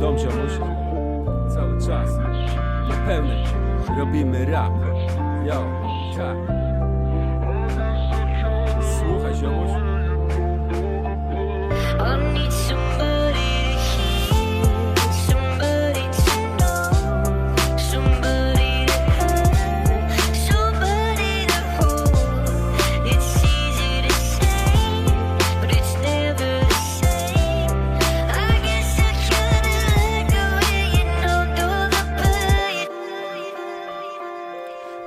dom ziomuś Cały czas Na pełnej Robimy rap. Yo, tak. Słuchaj ziomuś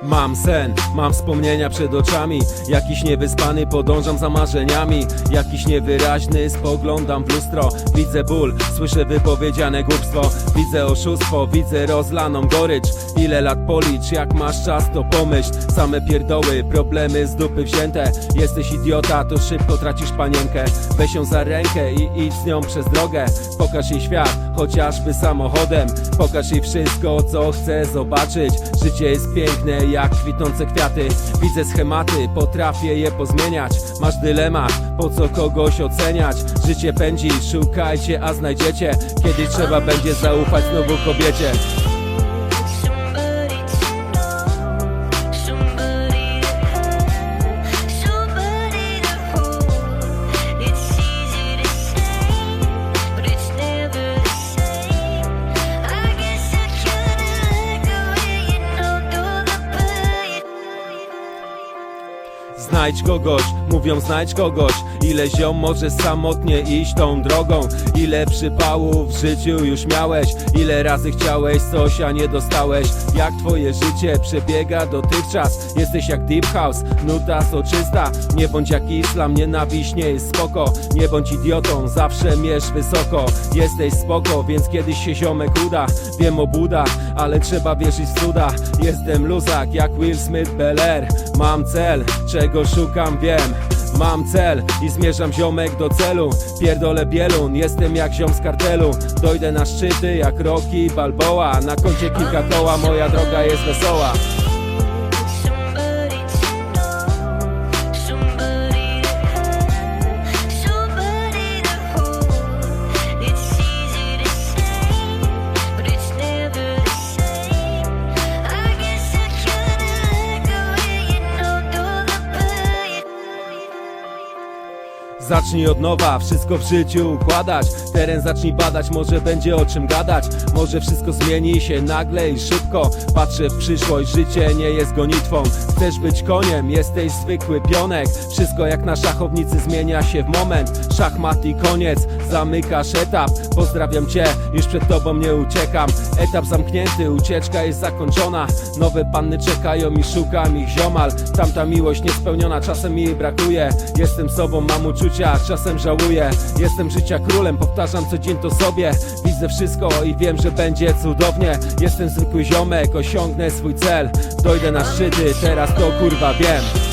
Mam sen, mam wspomnienia przed oczami. Jakiś niewyspany, podążam za marzeniami. Jakiś niewyraźny, spoglądam w lustro. Widzę ból, słyszę wypowiedziane głupstwo. Widzę oszustwo, widzę rozlaną gorycz. Ile lat policz, jak masz czas to pomyśl. Same pierdoły, problemy z dupy wzięte. Jesteś idiota, to szybko tracisz panienkę. Weź ją za rękę i idź z nią przez drogę. Pokaż jej świat, chociażby samochodem. Pokaż jej wszystko, co chce zobaczyć Życie jest piękne jak kwitnące kwiaty. Widzę schematy, potrafię je pozmieniać. Masz dylemat, po co kogoś oceniać? Życie pędzi, szukajcie, a znajdziecie. Kiedyś trzeba będzie zaufać znowu kobiecie Znajdź kogoś, mówią znajdź kogoś Ile ziom może samotnie iść tą drogą? Ile przypałów w życiu już miałeś? Ile razy chciałeś coś, a nie dostałeś? Jak twoje życie przebiega dotychczas? Jesteś jak deep house, nuta soczysta. Nie bądź jak islam, nienawiść nie jest spoko. Nie bądź idiotą, zawsze mierz wysoko. Jesteś spoko, więc kiedyś się ziomek uda. Wiem o budach, ale trzeba wierzyć w cuda. Jestem luzak jak Will Smith Bel Air. Mam cel, czego szukam wiem Mam cel i zmierzam ziomek do celu. Pierdolę bielun, jestem jak ziom z kartelu. Dojdę na szczyty jak Rocky Balboa. Na koncie kilka koła, moja droga jest wesoła Zacznij od nowa, wszystko w życiu układać. Teren zacznij badać, może będzie o czym gadać. Może wszystko zmieni się nagle i szybko. Patrzę w przyszłość, życie nie jest gonitwą. Chcesz być koniem, jesteś zwykły pionek. Wszystko jak na szachownicy zmienia się w moment. Szachmat i koniec, zamykasz etap. Pozdrawiam cię, już przed tobą nie uciekam. Etap zamknięty, ucieczka jest zakończona. Nowe panny czekają i szukam ich ziomal. Tamta miłość niespełniona, czasem mi jej brakuje. Jestem sobą, mam uczucia, czasem żałuję. Jestem życia królem, powtarzam co dzień to sobie. Widzę wszystko i wiem, że będzie cudownie. Jestem zwykły ziomek, osiągnę swój cel. Dojdę na szczyty, teraz to kurwa wiem